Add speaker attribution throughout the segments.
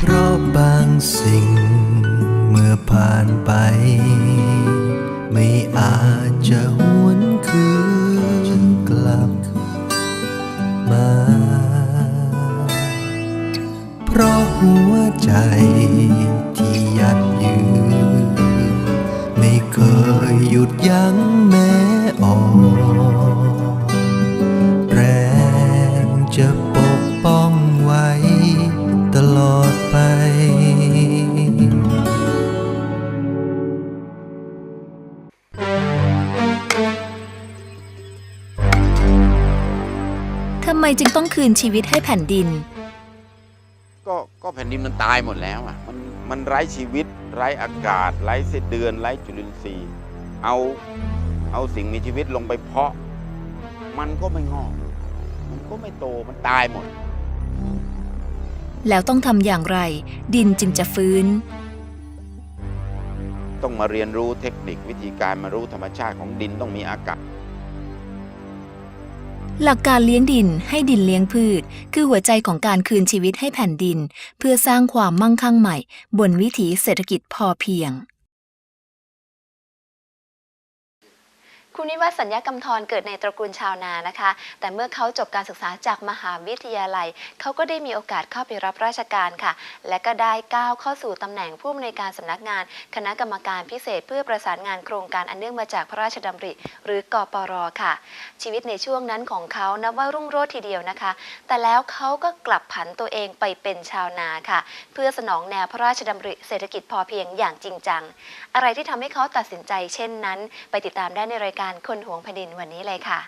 Speaker 1: เพราะบางสิ่งเมื่อผ่านไป ไม่อาจจะหวนคืนกลับมา เพราะหัวใจที่ยัดยืนไม่เคยหยุดยั้งแม้ ไม
Speaker 2: จึงต้องคืนชีวิตให้แผ่นดิน
Speaker 3: ก็ก็แผ่นดินมันตายหมดแล้วอะมันมันไร้ชีวิต ไร้อากาศ ไร้เศษเดือน ไร้จุลินทรีย์ เอาเอาสิ่งมีชีวิตลงไปเพาะ มันก็ไม่งอก มันก็ไม่โตมันตายหมด
Speaker 2: แล้วต้องทำอย่างไร ดินจึงจะฟื้น
Speaker 3: ต้องมาเรียนรู้เทคนิควิธีการมารู้ธรรมชาติของดินต้องมีอากาศ
Speaker 2: หลักการเลี้ยงดินให้ดินเลี้ยงพืช คือหัวใจของการคืนชีวิตให้แผ่นดิน เพื่อสร้างความมั่งคั่งใหม่ บนวิถีเศรษฐกิจพอเพียง คุณนิวัฒน์สัญญากำธรเกิดในตระกูลชาวนานะคะ แต่เมื่อเขาจบการศึกษาจากมหาวิทยาลัย เขาก็ได้มีโอกาสเข้าไปรับราชการค่ะ และก็ได้ก้าวเข้าสู่ตำแหน่งผู้อำนวยการสำนักงาน คณะกรรมการพิเศษ เพื่อประสานงานโครงการอันเนื่องมาจากพระราชดำริ หรือกปรค่ะ ชีวิตในช่วงนั้นของเขานับว่ารุ่งโรจน์ทีเดียวนะคะ แต่แล้วเขาก็กลับผันตัวเองไปเป็นชาวนาค่ะ เพื่อสนองแนวพระราชดำริเศรษฐกิจพอเพียงอย่างจริงจัง อะไรที่ทำให้เขาตัดสินใจเช่นนั้น ไปติดตามได้ในรายการคนหวงแผ่นดินวันนี้เลยค่ะ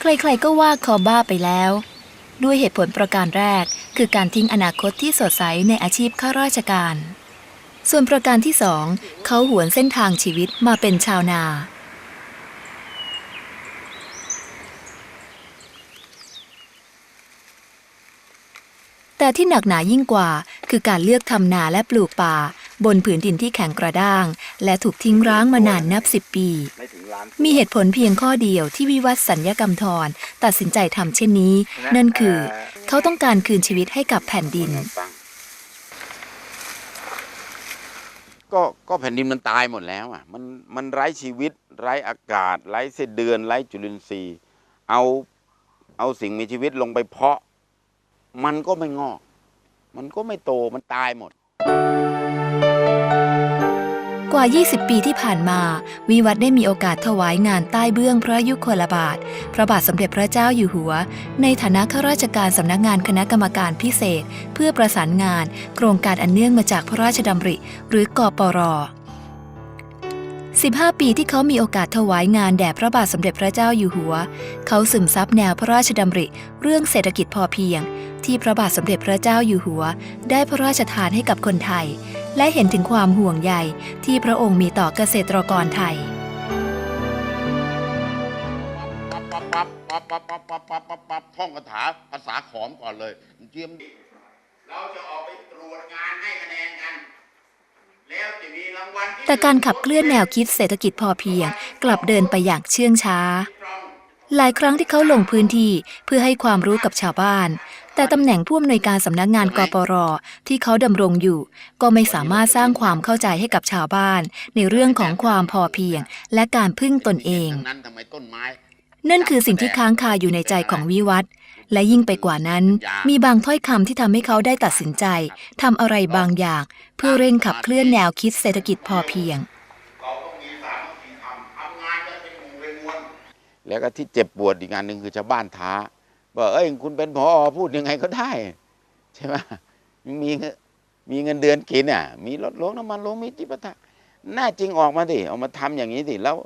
Speaker 2: ใครๆก็ว่าเขาบ้าไปแล้ว ด้วยเหตุผลประการแรกคือการทิ้งอนาคตที่สดใสในอาชีพข้าราชการ ส่วนประการที่สองเขาหวนเส้นทางชีวิตมาเป็นชาวนา แต่ที่หนักหนายิ่งกว่า คือการเลือกทำนาและปลูกป่า บนผืนดินที่แข็งกระด้าง และถูกทิ้งร้างมานานนับสิบปี มีเหตุผลเพียงข้อเดียวที่วิวัฒน์สัญญกรรมทรตัดสินใจทำเช่นนี้ นั่นคือ เขาต้องการคืนชีวิตให้กับแผ่นดิน
Speaker 3: ก็ก็แผ่นดินมันตายหมดแล้วอะมันมันไร้ชีวิต ไร้อากาศ ไร้เศษเดือน ไร้จุลินทรีย์ เอาเอาสิ่งมีชีวิตลงไปเพาะ มันก็ไม่งอก มันก็ไม่โตมันตายหมด
Speaker 2: กว่า 20 ปีที่ผ่านมา วิวัฒได้มีโอกาสถวายงานใต้เบื้องพระยุคลบาท พระบาทสมเด็จพระเจ้าอยู่หัว ในฐานะข้าราชการสำนักงานคณะกรรมการพิเศษ เพื่อประสานงาน โครงการอันเนื่องมาจากพระราชดำริ หรือกปร 15 ปีที่เขามีโอกาสถวายงานแด่พระบาทสมเด็จพระเจ้าอยู่หัว เขาซึมซับแนวพระราชดำริ เรื่องเศรษฐกิจพอเพียง ที่พระบาทสมเด็จพระเจ้าอยู่หัว ได้พระราชทานให้กับคนไทย และเห็นถึงความห่วงใยที่พระองค์มีต่อเกษตรกรไทย
Speaker 3: ปั๊บปั๊บปั๊บปั๊บปั๊บปั๊บปั๊บปั๊บปั๊บปั๊บท่องคาถาภาษาขอมก่อนเลยเจียม เราจะออกไปตรวจงานให้คะแนนกัน แล้วจะมีรางวัลที่
Speaker 2: แต่การขับเคลื่อนแนวคิดเศรษฐกิจพอเพียง กลับเดินไปอย่างเชื่องช้า หลายครั้งที่เขาลงพื้นที่เพื่อให้ความรู้กับชาวบ้าน แต่ตำแหน่งผู้อำนวยการสำนักงานกปรที่เขาดำรงอยู่ ก็ไม่สามารถสร้างความเข้าใจให้กับชาวบ้าน ในเรื่องของความพอเพียง และการพึ่งตนเอง
Speaker 3: ทั้งนั้นทำไมต้นไม้
Speaker 2: นั่นคือสิ่งที่ค้างคาอยู่ในใจของวิวัฒน์ และยิ่งไปกว่านั้น มีบางถ้อยคำที่ทำให้เขาได้ตัดสินใจทำอะไรบางอย่าง เพื่อเร่งขับเคลื่อนแนวคิดเศรษฐกิจพอเพียง
Speaker 3: เราต้องมีสามัคคีทำทำงานกันเป็นหมู่เป็นมวลแล้วก็ที่เจ็บปวดอีกงานหนึ่งคือชาวบ้านท้าว่าเอ้ยคุณเป็นพอพูดยังไงก็ได้ ใช่ไหมมีเงินมีเงินเดือนกินอะ มีรถลงน้ำมันลงมีจิปาถะหน้าจริงออกมาดิออกมาทำอย่างนี้สิแล้ว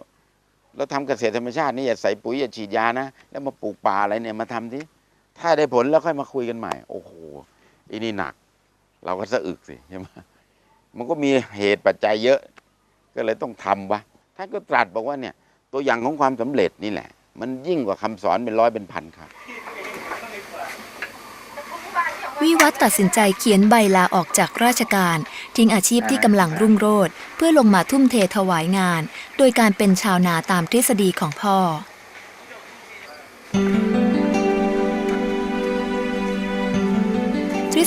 Speaker 3: เราทำเกษตรธรรมชาตินี่อย่าใส่ปุ๋ยอย่าฉีดยานะ แล้วมาปลูกป่าอะไรเนี่ยมาทำสิ ถ้าได้ผลแล้วค่อยมาคุยกันใหม่ โอ้โหอันนี้หนัก เราก็สะอึกสิใช่ไหมมันก็มีเหตุปัจจัยเยอะ ก็เลยต้องทำวะท่านก็ตรัสบอกว่าเนี่ย ตัวอย่างของความสำเร็จนี่แหละ มันยิ่งกว่าคำสอนเป็นร้อยเป็นพันครับ
Speaker 2: วิวัฒตัดสินใจเขียนใบลาออกจากราชการ ทิ้งอาชีพที่กำลังรุ่งโรจน์เพื่อลงมาทุ่มเทถวายงาน โดยการเป็นชาวนาตามทฤษฎีของพ่อ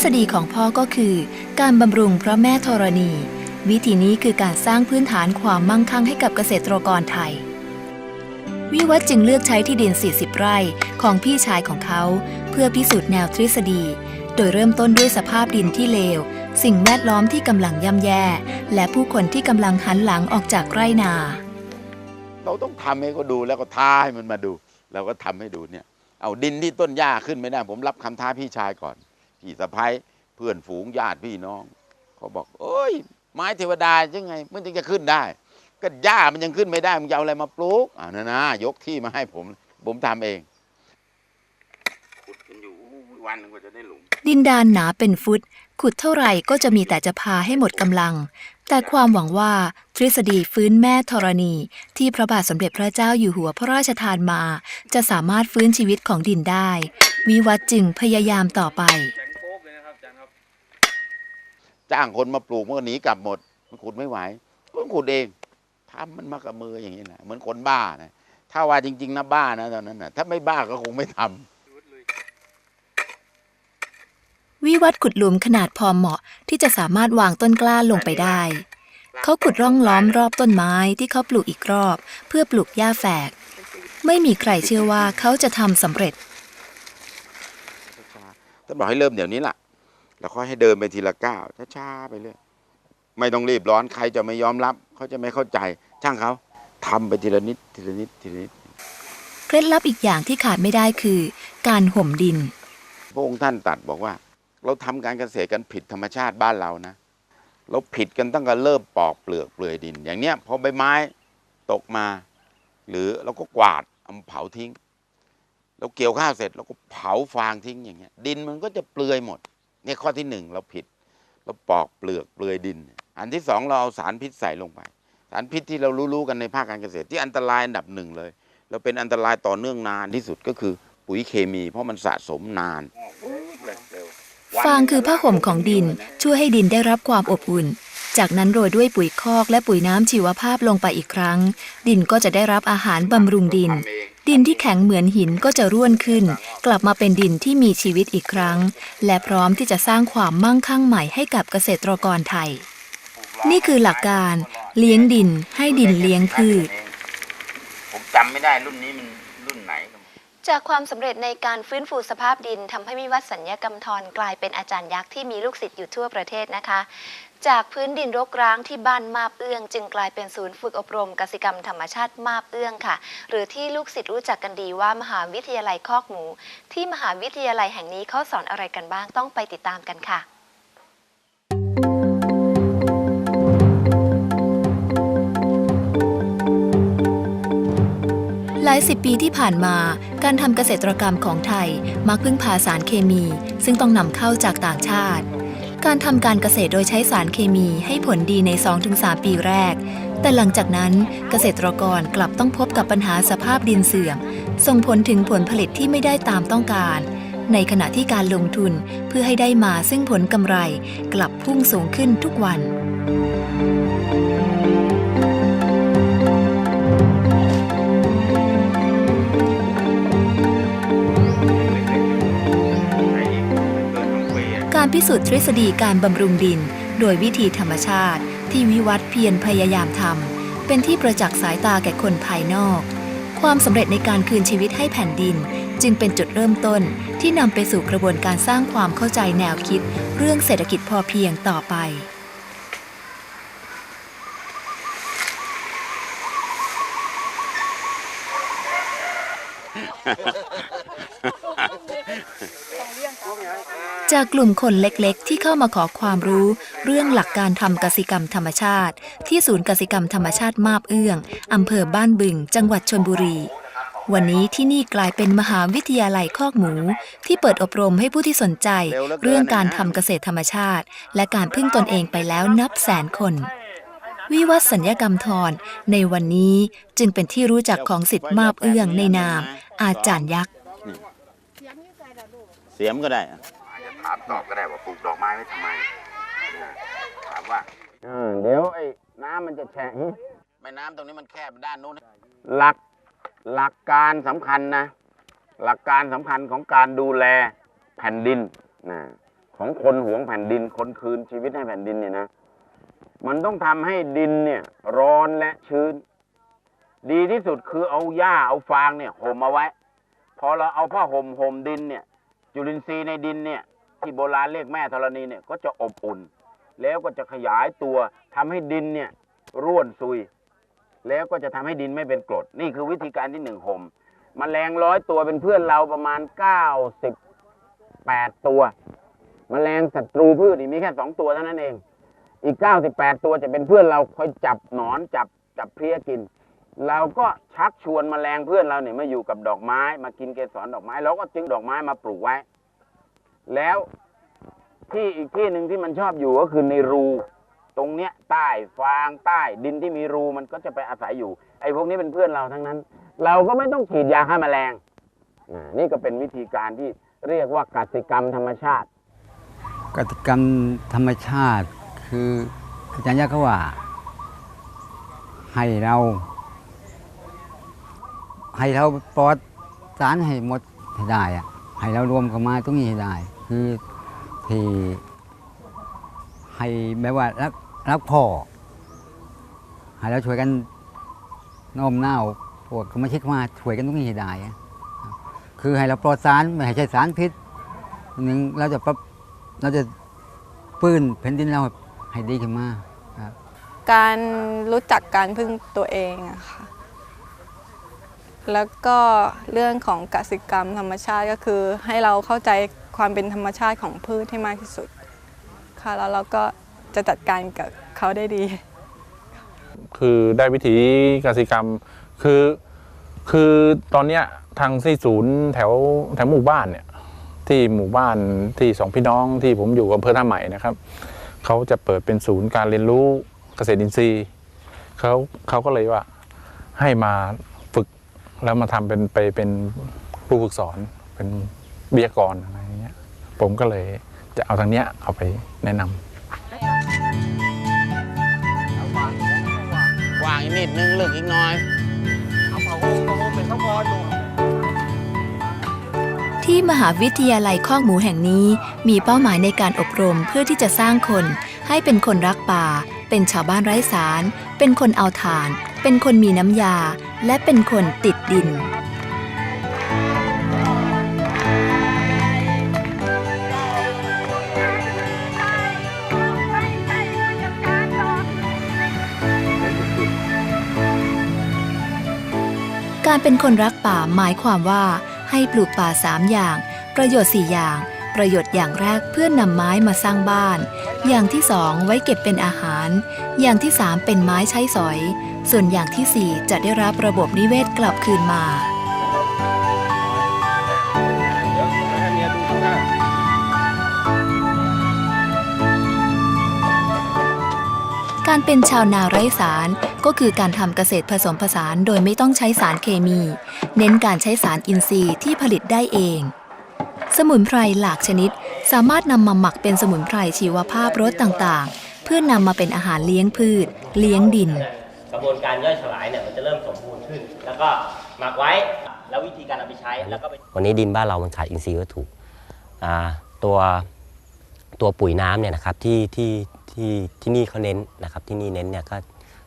Speaker 2: ษฎีของพ่อก็คือ การบำรุงพระแม่ธรณี วิธีนี้คือการสร้างพื้นฐานความมั่งคั่งให้กับเกษตรกรไทย วิวัฒน์จึงเลือกใช้ที่ดิน 40 ไร่ของพี่ชายของเขา เพื่อพิสูจน์แนวทฤษฎี โดยเริ่มต้นด้วยสภาพดินที่เลว สิ่งแวดล้อมที่กำลังย่ำแย่ และผู้คนที่กำลังหันหลังออกจากไร่นา
Speaker 3: เราต้องทำให้เขาดูแล้วก็ท้าให้มันมาดู เราก็ทำให้ดูเนี่ย เอาดินที่ต้นหญ้าขึ้นไม่ได้ ผมรับคำท้าพี่ชายก่อน พี่สะพ้ายเพื่อนฝูงญาติพี่น้องเขาบอกโอ้ย ไม้เทวดายังไงมันจึงจะขึ้นได้ ก็หญ้ามันยังขึ้นไม่ได้มึงจะเอาอะไรมาปลูกอ่านะนะยกที่มาให้ผมผมทำเองขุดกันอยู่วันหนึงกว่าจะได้หลุม
Speaker 2: ดินดานหนาเป็นฟุต ขุดเท่าไหร่ก็จะมีแต่จะพาให้หมดกำลัง แต่ความหวังว่าทฤษฎีฟื้นแม่ธรณี ที่พระบาทสมเด็จพระเจ้าอยู่หัวพระราชทานมา จะสามารถฟื้นชีวิตของดินได้ วิวัฒน์จึงพยายามต่อไป
Speaker 3: จ้างคนมาปลูกมันก็หนีกลับหมด มันขุดไม่ไหวก็ขุดเองทำมันมากับมืออย่างนี้แหละเหมือนคนบ้านะถ้าว่าจริง ๆนะบ้านะตอนนั้นนะถ้าไม่บ้าก็คงไม่ทำ
Speaker 2: วิวัฒน์ขุดหลุมขนาดพอเหมาะที่จะสามารถวางต้นกล้าลงไปได้ เขาขุดร่องล้อมรอบต้นไม้ที่เขาปลูกอีกรอบ เพื่อปลูกหญ้าแฝก ไม่มีใครเชื่อว่าเขาจะทำสำเร็จ
Speaker 3: ช้าๆท่านบอกให้เริ่มเดี๋ยวนี้ล่ะ แล้วค่อยให้เดินไปทีละก้าวช้าๆไปเรื่อยไม่ต้องรีบร้อนใครจะไม่ยอมรับ เขาจะไม่เข้าใจ ช่างเขาทำไปทีละนิดทีละนิดทีละนิด
Speaker 2: เคล็ดลับอีกอย่างที่ขาดไม่ได้คือ การห่มดิน
Speaker 3: พระองค์ท่านตรัดบอกว่า เราทำการเกษตรกันผิดธรรมชาติบ้านเรานะ เราผิดกันตั้งแต่เริ่มปอกเปลือกเปลือยดิน อย่างเนี้ยพอใบไม้ตกมา หรือเราก็กวาดเอามาเผาทิ้งเราเกี่ยวข้าวเสร็จเราก็เผาฟางทิ้งอย่างเงี้ย ดินมันก็จะเปลือยหมดเนี่ยข้อที่หนึ่งเราผิด เราปอกเปลือกเปลือยดิน อันที่สองเราเอาสารพิษใส่ลงไป สารพิษที่เรารู้ๆกันในภาคการเกษตรที่อันตรายอันดับหนึ่งเลย เราเป็นอันตรายต่อเนื่องนานที่สุดก็คือปุ๋ยเคมี เพราะมันสะสมนาน
Speaker 2: ฟางคือผ้าห่มของดินช่วยให้ดินได้รับความอบอุ่น จากนั้นโรยด้วยปุ๋ยคอกและปุ๋ยน้ำชีวภาพลงไปอีกครั้ง ดินก็จะได้รับอาหารบำรุงดิน ดินที่แข็งเหมือนหินก็จะร่วนขึ้น กลับมาเป็นดินที่มีชีวิตอีกครั้ง และพร้อมที่จะสร้างความมั่งคั่งใหม่ให้กับเกษตรกรไทย นี่คือหลักการ เลี้ยงดินให้ดินเลี้ยงพืช
Speaker 3: ผมจำไม่ได้รุ่นนี้มันรุ่นไหน
Speaker 2: จากความสำเร็จในการฟื้นฟูสภาพดินทำให้วิวัฒน์สัญญกรรมทรกลายเป็นอาจารย์ยักษ์ที่มีลูกศิษย์อยู่ทั่วประเทศนะคะ จากพื้นดินรกร้างที่บ้านมาบเอื้อง จึงกลายเป็นศูนย์ฝึกอบรมกสิกรรมธรรมชาติมาบเอื้องค่ะ หรือที่ลูกศิษย์รู้จักกันดีว่ามหาวิทยาลัยคอกหมู ที่มหาวิทยาลัยแห่งนี้เขาสอนอะไรกันบ้างต้องไปติดตามกันค่ะ หลายสิบปีที่ผ่านมา การทำเกษตรกรรมของไทยมักพึ่งพาสารเคมี ซึ่งต้องนำเข้าจากต่างชาติ การทำการเกษตรโดยใช้สารเคมีให้ผลดีใน 2-3 ปีแรก แต่หลังจากนั้นเกษตรกรกลับต้องพบกับปัญหาสภาพดินเสื่อม ส่งผลถึงผลผลิตที่ไม่ได้ตามต้องการ ในขณะที่การลงทุนเพื่อให้ได้มาซึ่งผลกำไร กลับพุ่งสูงขึ้นทุกวัน การพิสูจน์ทฤษฎีการบำรุงดิน โดยวิธีธรรมชาติ ที่วิวัฒน์เพียรพยายามทำเป็นที่ประจักษ์สายตาแก่คนภายนอก ความสำเร็จในการคืนชีวิตให้แผ่นดิน จึงเป็นจุดเริ่มต้นที่นำไปสู่กระบวนการสร้างความเข้าใจแนวคิด เรื่องเศรษฐกิจพอเพียงต่อไป จากกลุ่มคนเล็กๆ ที่เข้ามาขอความรู้เรื่องหลักการทำกสิกรรมธรรมชาติ ที่ศูนย์กสิกรรมธรรมชาติมาบเอื้องอำเภอบ้านบึง จังหวัดชนบุรี วันนี้ที่นี่กลายเป็นมหาวิทยาลัยคอกหมู ที่เปิดอบรมให้ผู้ที่สนใจ เรื่องการทำเกษตรธรรมชาติ และการพึ่งตนเองไปแล้วนับแสนคน วิวัฒน์สัญญกรรมทรในวันนี้จึงเป็นที่รู้จักของสิทธิ์มาบเอื้องในนาม อาจารย์ยักษ์
Speaker 3: เสียมก็ได้ามตอบก็ได้ว่าปลูกดอกไม้ไว้ทำไมนะถามว่าเดี๋ยวไอ้น้ำมันจะแฉะแม่น้ำตรงนี้มันแคบด้านนู้นหลักหลักการสำคัญนะ หลักการสำคัญของการดูแลแผ่นดินนะของคนหวงแผ่นดินคนคืนชีวิตให้แผ่นดินเนี่ยนะ มันต้องทำให้ดินเนี่ยร้อนและชื้น ดีที่สุดคือเอาหญ้าเอาฟางเนี่ยห่มเอาไว้ พอเราเอาผ้าห่มห่มดินเนี่ย จุลินทรีย์ในดินเนี่ย ที่โบราณเรียกแม่ธรณีเนี่ยก็จะอบอุ่น แล้วก็จะขยายตัวทำให้ดินเนี่ยร่วนซุย แล้วก็จะทำให้ดินไม่เป็นกรด นี่คือวิธีการที่หนึ่งห่มมแมลงร้อยตัวเป็นเพื่อนเราประมาณเก้าสิบแปดตัวมแมลงศัตรูพืชนี่มีแค่สองตัวเท่านั้นเอง อีกเก้าสิบแปดตัวจะเป็นเพื่อนเราคอยจับหนอนจับจับเพลี้ยกินเราก็ชักชวนมแมลงเพื่อนเราเนี่ยมาอยู่กับดอกไม้ มากินเกสรดอกไม้เราก็จึงดอกไม้มาปลูกไว้ แล้วที่อีกที่หนึ่งที่มันชอบอยู่ก็คือในรู ตรงเนี้ยใต้ฟางใต้ดินที่มีรูมันก็จะไปอาศัยอยู่ ไอ้พวกนี้เป็นเพื่อนเราทั้งนั้น เราก็ไม่ต้องฉีดยาฆ่าแมลงอ่านี่ก็เป็นวิธีการที่เรียกว่ากสิกรรมธรรมชาติ
Speaker 4: กติกรรมธรรมชาติคืออาจารย์ยักษ์เขาว่า ให้เรา ให้เราปลอดสารให้หมดให้ได้อะให้เรารวมกันมาตรงนี้ให้ได้ คือที่ให้แบบว่ารักรักพ่อให้เราช่วยกันน้มน้าวพวกสมาชิกมาช่วยกันตรงนี้ให้ได้คือให้เราปลอดสารไม่ให้ใช้สารพิษหนึ่งเราจะปรับเราจะปื้นแผ่นดินเราให้ดีขึ้นมาครับ
Speaker 5: การรู้จักการพึ่งตัวเองอะค่ะแล้วก็เรื่องของกสิกรรมธรรมชาติก็คือให้เราเข้าใจ ความเป็นธรรมชาติของพืชให้มากที่สุด ค่ะแล้วเราก็จะจัดการกับเขาได้ดี
Speaker 6: คือได้วิธีกสิกรรมคือคือตอนเนี้ยทางที่ศูนย์แถวแถวหมู่บ้านเนี่ยที่หมู่บ้านที่สองพี่น้องที่ผมอยู่อำเภอท่าใหม่นะครับเขาจะเปิดเป็นศูนย์การเรียนรู้เกษตรอินทรีย์เขาเขาก็เลยว่าให้มาฝึกแล้วมาทำเป็นไปเป็นผู้ฝึกสอนเป็นวิทยากรอะไร ผมก็เลยจะเอาทางเนี้ยเอาไปแนะนำ
Speaker 3: กว้างอีกนิดนึงลึกอีกหน่อย
Speaker 2: ที่มหาวิทยาลัยคอกหมูแห่งนี้ มีเป้าหมายในการอบรมเพื่อที่จะสร้างคน ให้เป็นคนรักป่า เป็นชาวบ้านไร้สาร เป็นคนเอาถ่าน เป็นคนมีน้ำยา และเป็นคนติดดิน การเป็นคนรักป่าหมายความว่า ให้ปลูกป่า3อย่าง ประโยชน์4อย่าง ประโยชน์อย่างแรกเพื่อนนำไม้มาสร้างบ้าน อย่างที่สองไว้เก็บเป็นอาหาร อย่างที่3เป็นไม้ใช้สอย ส่วนอย่างทีสี่4จะได้รับระบบนิเวศกลับคืนมา การเป็นชาวนาไร้สารก็คือการทำเกษตรผสมผสานโดยไม่ต้องใช้สารเคมี เน้นการใช้สารอินทรีย์ที่ผลิตได้เอง สมุนไพรหลากชนิด สามารถนำมาหมักเป็นสมุนไพรชีวภาพรสต่างๆ เพื่อนำมาเป็นอาหารเลี้ยงพืช เลี้ยงดิน
Speaker 7: กระบวนการย่อยสลายเนี่ยมันจะเริ่มสมบูรณ์ขึ้น แล้วก็หมักไว้แล้ววิธีการเอาไปใช้แล้วก็ไป
Speaker 8: วันนี้ดินบ้านเรามันขาดอินทรีย์วัตถุอ่าตัวตัวปุ๋ยน้ำเนี่ยนะครับที่ที่ ที่ที่นี่เขาเน้นนะครับที่นี่เน้นเนี่ยก็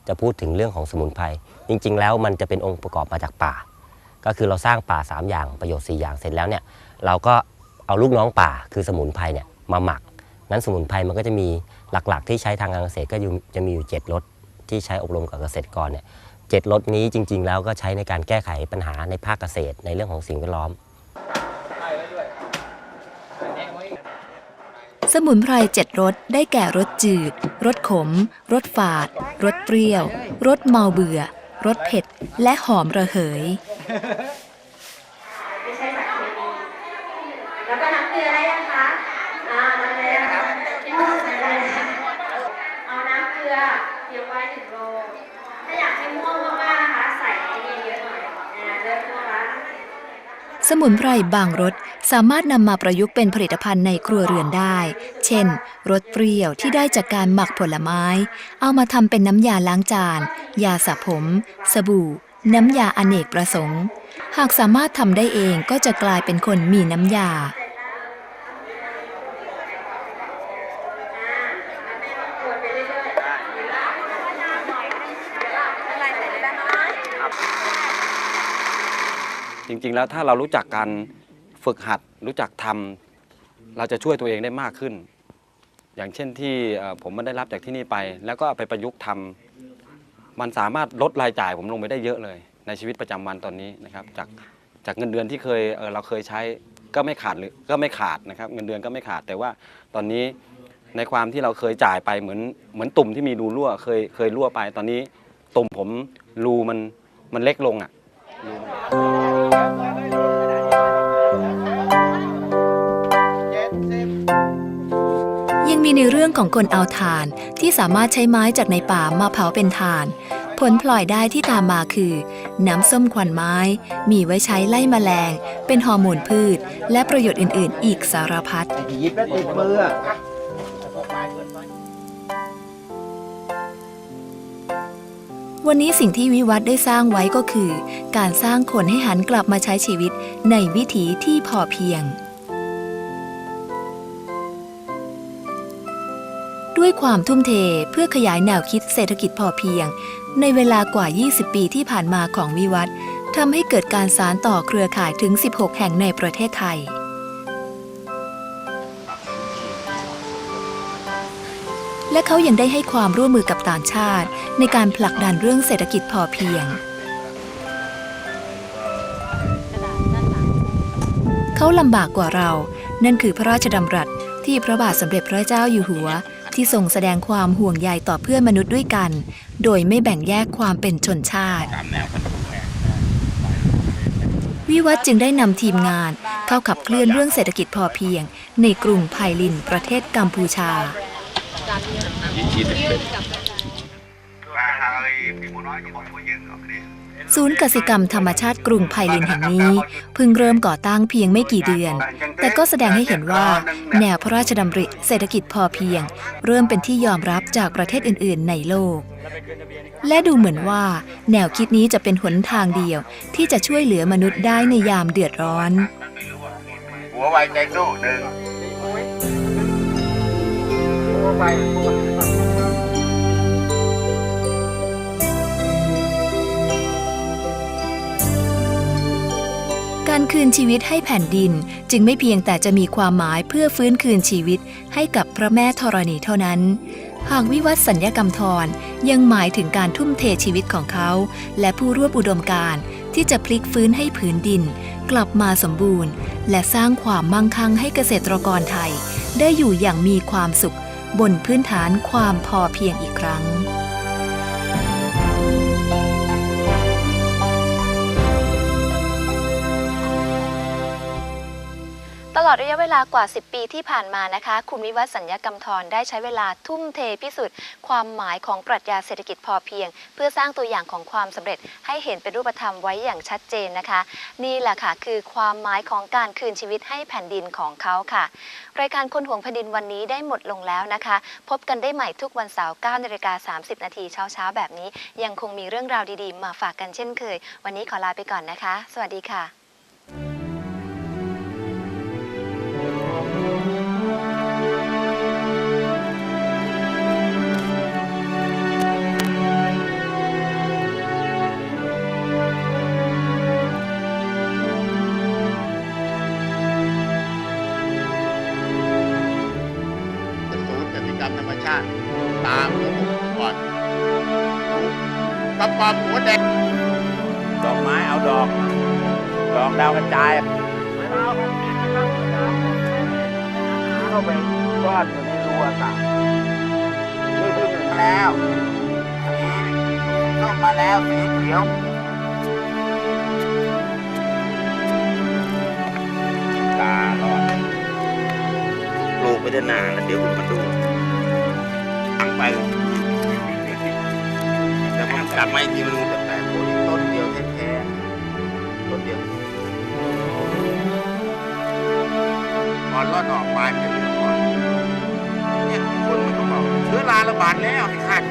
Speaker 8: จะพูดถึงเรื่องของสมุนไพรจริง ๆ แล้วมันจะเป็นองค์ประกอบมาจากป่า ก็คือเราสร้างป่า 3 อย่างประโยชน์ 4 อย่างเสร็จแล้วเนี่ยเราก็เอาลูกน้องป่าคือสมุนไพรเนี่ยมาหมักนั้นสมุนไพรมันก็จะมีหลักๆ ที่ใช้ทางการเกษตรก็จะมีอยู่7รสที่ใช้อบรมกับเกษตรกรเนี่ยเจ็ดรสนี้จริง ๆ แล้วก็ใช้ในการแก้ไขปัญหาในภาคเกษตรในเรื่องของสิ่งแวดล้อม
Speaker 2: สมุนไพรเจ็ดรสได้แก่รสจืด รสขม รสฝาด รสเปรี้ยว รสเมาเบื่อ รสเผ็ด และหอมระเหย
Speaker 9: ไม่ใช่สารเคมีแล้วก็น้ำเกลือได้ยังคะอ่าน้ำเกลือครับที่มือใส่ได้เอาน้ำเกลือเตรียมไว้หนึ่งโล ถ้าอยากให้ม่วงมากๆนะคะ ใส่ไอ้นี่เยอะหน่อยนะเริ่มม่วงแล้ว
Speaker 2: สมุนไพรบางรสสามารถนำมาประยุกต์เป็นผลิตภัณฑ์ในครัวเรือนได้ เช่น รสเปรี้ยวที่ได้จากการหมักผลไม้ เอามาทำเป็นน้ำยาล้างจาน ยาสระผม สบู่ น้ำยาอเนกประสงค์ หากสามารถทำได้เองก็จะกลายเป็นคนมีน้ำยา
Speaker 10: จริง ๆ แล้วถ้าเรารู้จักการฝึกหัดรู้จักทำเราจะช่วยตัวเองได้มากขึ้น อย่างเช่นที่ผมมันได้รับจากที่นี่ไป แล้วก็ไปประยุกต์ทำมันสามารถลดรายจ่ายผมลงไปได้เยอะเลย ในชีวิตประจำวันตอนนี้นะครับ จากจากเงินเดือนที่เคยเเราเคยใช้ก็ไม่ขาดหรือก็ไม่ขาดนะครับ เงินเดือนก็ไม่ขาดแต่ว่าตอนนี้ในความที่เราเคยจ่ายไปเหมือนเหมือนตุ่มที่มีรูรั่วเคยเคยรั่วไป ตอนนี้ตุ่มผมรูมันมันเล็กลงอะรูมัน
Speaker 2: ยังมีในเรื่องของคนเอาถ่านที่สามารถใช้ไม้จากในป่ามาเผาเป็นถ่าน ผลพลอยได้ที่ตามมาคือ น้ำส้มควันไม้ มีไว้ใช้ไล่แมลง เป็นฮอร์โมนพืช และประโยชน์อื่น ๆ อีกสารพัด
Speaker 3: ยิบแล้วติดมือ
Speaker 2: วันนี้สิ่งที่วิวัฒน์ได้สร้างไว้ก็คือ การสร้างคนให้หันกลับมาใช้ชีวิตในวิถีที่พอเพียง ด้วยความทุ่มเทเพื่อขยายแนวคิดเศรษฐกิจพอเพียง ในเวลากว่า 20 ปีที่ผ่านมาของวิวัฒน์ทำให้เกิดการสารต่อเครือข่ายถึง 16 แห่งในประเทศไทย และเขายังได้ให้ความร่วมมือกับต่างชาติ ในการผลักดันเรื่องเศรษฐกิจพอเพียง เขาลำบากกว่าเรา นั่นคือพระราชดำรัสที่พระบาทสมเด็จพระเจ้าอยู่หัว ที่ทรงแสดงความห่วงใยต่อเพื่อนมนุษย์ด้วยกัน โดยไม่แบ่งแยกความเป็นชนชาติ วิวัฒจึงได้นำทีมงาน เข้าขับเคลื่อนเรื่องเศรษฐกิจพอเพียง ในกรุงไพลินประเทศกัมพูชา ศูนย์กสิกรรมธรรมชาติกรุงไพลินแห่งนี้ เพิ่งเริ่มก่อตั้งเพียงไม่กี่เดือน แต่ก็แสดงให้เห็นว่า แนวพระราชดำริเศรษฐกิจพอเพียง เริ่มเป็นที่ยอมรับจากประเทศอื่น ๆ ในโลก และดูเหมือนว่า แนวคิดนี้จะเป็นหนทางเดียว ที่จะช่วยเหลือมนุษย์ได้ในยามเดือดร้อน
Speaker 3: หัวไวใจสู้หนึ่ง
Speaker 2: การคืนชีวิตให้แผ่นดินจึงไม่เพียงแต่จะมีความหมายเพื่อฟื้นคืนชีวิตให้กับพระแม่ธรณีเท่านั้น หากวิวัฒน์สัญญกรรมทรยังหมายถึงการทุ่มเทชีวิตของเขา และผู้ร่วมอุดมการที่จะพลิกฟื้นให้ผืนดิน กลับมาสมบูรณ์ และสร้างความมั่งคั่งให้เกษตรกรไทย ได้อยู่อย่างมีความสุข บนพื้นฐานความพอเพียงอีกครั้ง ลอดระยะเวลากว่า 10 ปีที่ผ่านมานะคะ คุณวิวัฒน์สัญญกรรมทรได้ใช้เวลาทุ่มเทพิสูจน์ความหมายของปรัชญาเศรษฐกิจพอเพียง เพื่อสร้างตัวอย่างของความสำเร็จให้เห็นเป็นรูปธรรมไว้อย่างชัดเจนนะคะ นี่แหละค่ะคือความหมายของการคืนชีวิตให้แผ่นดินของเขาค่ะ รายการคนห่วงแผ่นดินวันนี้ได้หมดลงแล้วนะคะ พบกันได้ใหม่ทุกวันเสาร์9นาฬิกา30 นาทีเช้าๆแบบนี้ ยังคงมีเรื่องราวดีๆ มาฝากกันเช่นเคย วันนี้ขอลาไปก่อนนะคะ สวัสดีค่ะ
Speaker 3: กระป๋อมหัวแดง
Speaker 11: ดอกไม้เอาดอก ดอกดาวกระจายเข้าไปซ่อนอยู่ในรูอากาศนี่คือหนึ่งแล้วสีส้มมาแล้วสีเขียวตาลอดปลูกไปได้นานแล้วเดี๋ยวคุณมาดูตั้งไป กลับมาอีกทีมันงูแปลกๆโอ้ยต้นเดียวแท้ๆต้นเดียว
Speaker 3: ก่อรอดออกมาเป็นก่อนเนี่ยคนมันก็บอกเชื้อราระบาดแล้วให้คาด